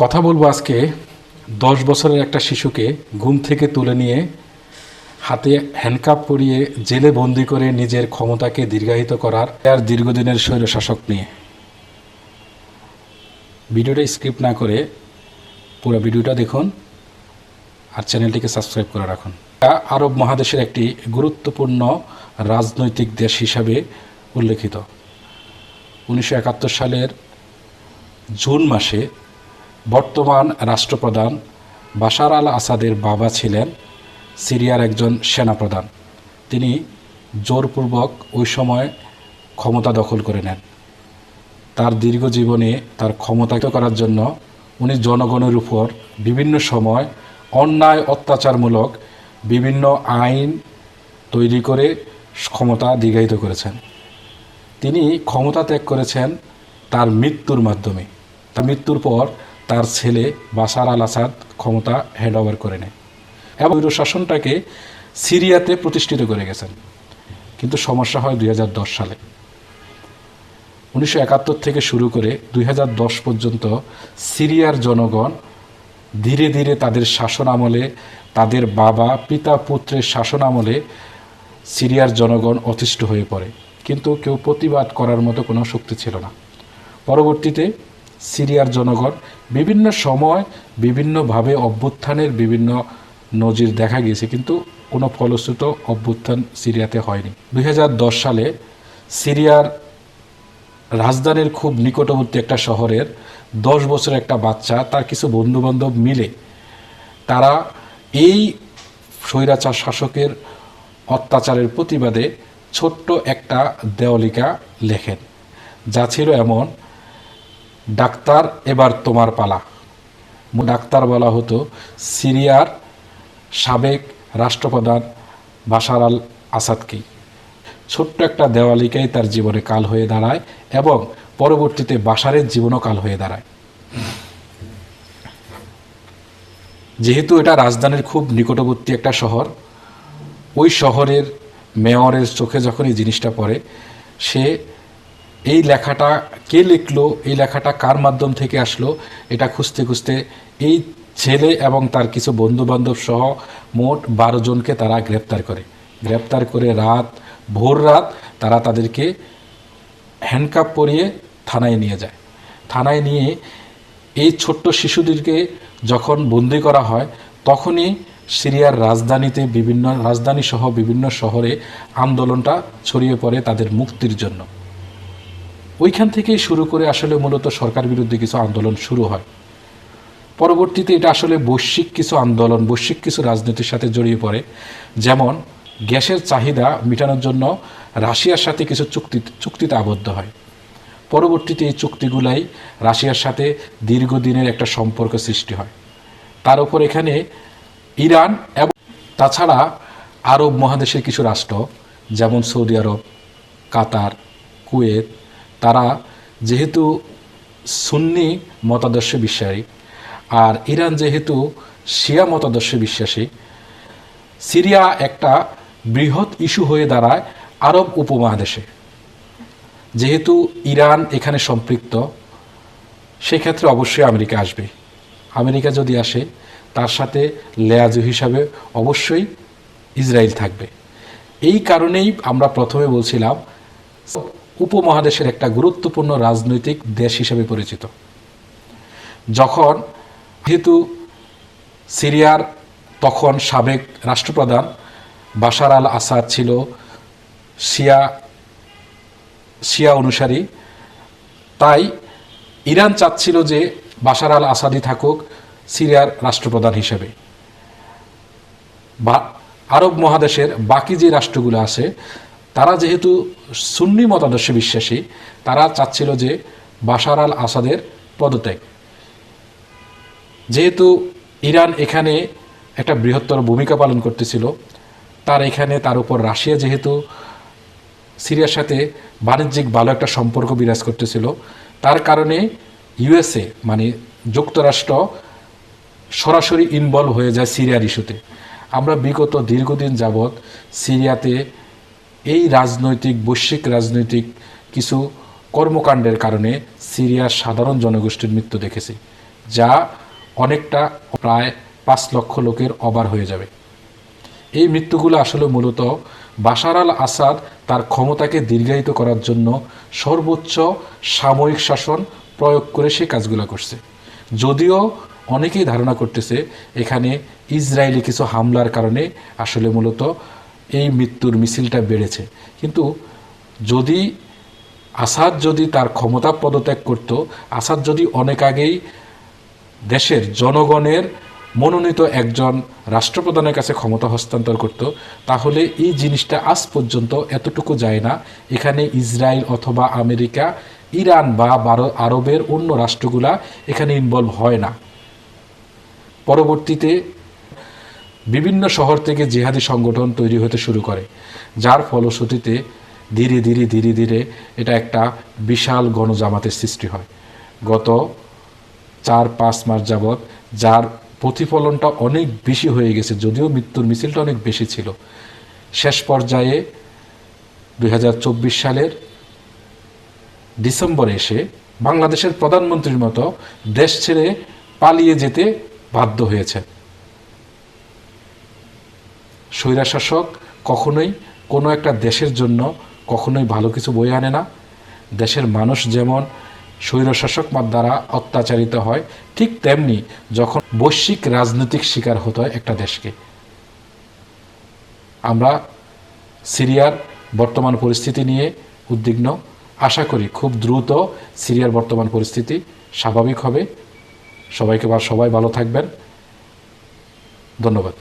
কথা বলব আজকে দশ বছরের একটা শিশুকে ঘুম থেকে তুলে নিয়ে হাতে হ্যান্ডকাপ পরিয়ে জেলে বন্দি করে নিজের ক্ষমতাকে দীর্ঘায়িত করার আর দীর্ঘদিনের স্বৈর শাসক নিয়ে। ভিডিওটা স্ক্রিপ্ট না করে পুরো ভিডিওটা দেখুন আর চ্যানেলটিকে সাবস্ক্রাইব করে রাখুন। আরব মহাদেশের একটি গুরুত্বপূর্ণ রাজনৈতিক দেশ হিসাবে উল্লেখিত। উনিশশো একাত্তর সালের জুন মাসে বর্তমান রাষ্ট্রপ্রধান বাশার আল আসাদের বাবা ছিলেন সিরিয়ার একজন সেনাপ্রধান। তিনি জোরপূর্বক ওই সময় ক্ষমতা দখল করে নেন। তার দীর্ঘ জীবনে তার ক্ষমতায়িত করার জন্য উনি জনগণের উপর বিভিন্ন সময় অন্যায় অত্যাচারমূলক বিভিন্ন আইন তৈরি করে ক্ষমতা দীর্ঘায়িত করেছেন। তিনি ক্ষমতা ত্যাগ করেছেন তার মৃত্যুর মাধ্যমে। তার মৃত্যুর পর তার ছেলে বাসার আল আসাদ ক্ষমতা হ্যান্ড ওভার করে নেয়। এবং ওই শাসনটাকে সিরিয়াতে প্রতিষ্ঠিত করে গেছেন। কিন্তু সমস্যা হয় দুই হাজার দশ সালে। উনিশশো একাত্তর থেকে শুরু করে দুই হাজার দশ পর্যন্ত সিরিয়ার জনগণ ধীরে ধীরে তাদের শাসন আমলে তাদের বাবা, পিতা, পুত্রের শাসন আমলে সিরিয়ার জনগণ অতিষ্ঠ হয়ে পড়ে। কিন্তু কেউ প্রতিবাদ করার মতো কোনো শক্তি ছিল না। পরবর্তীতে সিরিয়ার জনগণ বিভিন্ন সময় বিভিন্নভাবে অভ্যুত্থানের বিভিন্ন নজির দেখা গিয়েছে, কিন্তু কোনো ফলশ্রুত অভ্যুত্থান সিরিয়াতে হয়নি। দু হাজার দশ সালে সিরিয়ার রাজধানীর খুব নিকটবর্তী একটা শহরের দশ বছরের একটা বাচ্চা, তার কিছু বন্ধুবান্ধব মিলে তারা এই স্বৈরাচার শাসকের অত্যাচারের প্রতিবাদে ছোট্ট একটা দেওয়ালিকা লেখেন, যা ছিল এমন ডাক্তার, এবার তোমার পালা। ডাক্তার বলা হতো, সিরিয়ার সাবেক রাষ্ট্রপ্রধান বাশার আল আসাদকেই ছোট্ট একটা দেওয়ালিকাই তার জীবনে কাল হয়ে দাঁড়ায় এবং পরবর্তীতে বাসারের জীবনও কাল হয়ে দাঁড়ায়। যেহেতু এটা রাজধানীর খুব নিকটবর্তী একটা শহর, ওই শহরের মেয়রের চোখে যখন এই জিনিসটা পড়ে, সে এই লেখাটা কে লিখলো, এই লেখাটা কার মাধ্যম থেকে আসলো, এটা খুঁজতে খুঁজতে এই ছেলে এবং তার কিছু বন্ধু বান্ধব সহ মোট বারো জনকে তারা গ্রেপ্তার করে। গ্রেপ্তার করে রাত, ভোর রাত তারা তাদেরকে হ্যান্ডকাপ পরিয়ে থানায় নিয়ে যায়। থানায় নিয়ে এই ছোট্ট শিশুদেরকে যখন বন্দি করা হয়, তখনই সিরিয়ার রাজধানীতে বিভিন্ন রাজধানী সহ বিভিন্ন শহরে আন্দোলনটা ছড়িয়ে পড়ে তাদের মুক্তির জন্য। ওইখান থেকেই শুরু করে আসলে মূলত সরকার বিরুদ্ধে কিছু আন্দোলন শুরু হয়। পরবর্তীতে এটা আসলে বৈশ্বিক কিছু আন্দোলন, বৈশ্বিক কিছু রাজনীতির সাথে জড়িয়ে পড়ে। যেমন, গ্যাসের চাহিদা মেটানোর জন্য রাশিয়ার সাথে কিছু চুক্তি, চুক্তিতে আবদ্ধ হয়। পরবর্তীতে এই চুক্তিগুলাই রাশিয়ার সাথে দীর্ঘদিনের একটা সম্পর্ক সৃষ্টি হয়। তার উপর এখানে ইরান এবং তাছাড়া আরব মহাদেশের কিছু রাষ্ট্র, যেমন সৌদি আরব, কাতার, কুয়েত তারা যেহেতু সুন্নি মতাদর্শে বিশ্বাসী, আর ইরান যেহেতু শিয়া মতাদর্শে বিশ্বাসী, সিরিয়া একটা বৃহৎ ইস্যু হয়ে দাঁড়ায় আরব উপমহাদেশে। যেহেতু ইরান এখানে সম্পৃক্ত, সেক্ষেত্রে অবশ্যই আমেরিকা আসবে। আমেরিকা যদি আসে, তার সাথে লেয়াজু হিসাবে অবশ্যই ইসরায়েল থাকবে। এই কারণেই আমরা প্রথমে বলছিলাম উপমহাদেশের একটা গুরুত্বপূর্ণ রাজনৈতিক দেশ হিসেবে পরিচিত। যখন যেহেতু সিরিয়ার তখন সাবেক রাষ্ট্রপ্রধান বাশার আল আসাদ ছিল, শিয়া শিয়া অনুসারী, তাই ইরান চাচ্ছিল যে বাশার আল আসাদি থাকুক সিরিয়ার রাষ্ট্রপ্রধান হিসেবে। বা, আরব মহাদেশের বাকি যে রাষ্ট্রগুলো আছে তারা যেহেতু সুন্নি মতাদর্শে বিশ্বাসী, তারা চাচ্ছিল যে বাশার আল আসাদের পদত্যাগ। যেহেতু ইরান এখানে একটা বৃহত্তর ভূমিকা পালন করতেছিল, তার এখানে তার উপর রাশিয়া যেহেতু সিরিয়ার সাথে বাণিজ্যিক ভালো একটা সম্পর্ক বিরাজ করতেছিল, তার কারণে ইউএসএ মানে যুক্তরাষ্ট্র সরাসরি ইনভলভ হয়ে যায় সিরিয়ার ইস্যুতে। আমরা বিগত দীর্ঘদিন যাবৎ সিরিয়াতে এই রাজনৈতিক, বৈশ্বিক রাজনৈতিক কিছু কর্মকাণ্ডের কারণে সিরিয়ার সাধারণ জনগোষ্ঠীর মৃত্যু দেখেছি, যা অনেকটা প্রায় পাঁচ লক্ষ লোকের অবার হয়ে যাবে। এই মৃত্যুগুলো আসলে মূলত বাশার আল আসাদ তার ক্ষমতাকে দীর্ঘায়িত করার জন্য সর্বোচ্চ সাময়িক শাসন প্রয়োগ করে সে কাজগুলো করছে। যদিও অনেকেই ধারণা করতেছে এখানে ইসরায়েলি কিছু হামলার কারণে আসলে মূলত এই মৃত্যুর মিছিলটা বেড়েছে। কিন্তু যদি আসাদ যদি তার ক্ষমতা পদত্যাগ করত, আসাদ যদি অনেক আগেই দেশের জনগণের মনোনীত একজন রাষ্ট্রপ্রধানের কাছে ক্ষমতা হস্তান্তর করত, তাহলে এই জিনিসটা আজ পর্যন্ত এতটুকু যায় না। এখানে ইসরায়েল অথবা আমেরিকা, ইরান বা আরবের অন্য রাষ্ট্রগুলা এখানে ইনভলভ হয় না। পরবর্তীতে বিভিন্ন শহর থেকে জিহাদি সংগঠন তৈরি হতে শুরু করে, যার ফলশ্রুতিতে ধীরে ধীরে ধীরে ধীরে এটা একটা বিশাল গণজামাতের সৃষ্টি হয়। গত চার পাঁচ মাস যাবৎ যার প্রতিফলনটা অনেক বেশি হয়ে গেছে, যদিও মৃত্যুর মিছিলটা অনেক বেশি ছিল। শেষ পর্যায়ে দু হাজার চব্বিশ সালের ডিসেম্বরে এসে বাংলাদেশের প্রধানমন্ত্রীর মতো দেশ ছেড়ে পালিয়ে যেতে বাধ্য হয়েছে স্বৈরাশাসক কখনোই কোনো একটা দেশের জন্য কখনোই ভালো কিছু বয়ে আনে না। দেশের মানুষ যেমন স্বৈরশাসক দ্বারা অত্যাচারিত হয়, ঠিক তেমনি যখন বৈশ্বিক রাজনৈতিক শিকার হতে হয় একটা দেশকে। আমরা সিরিয়ার বর্তমান পরিস্থিতি নিয়ে উদ্বিগ্ন। আশা করি খুব দ্রুত সিরিয়ার বর্তমান পরিস্থিতি স্বাভাবিক হবে। সবাইকে বা সবাই ভালো থাকবেন। ধন্যবাদ।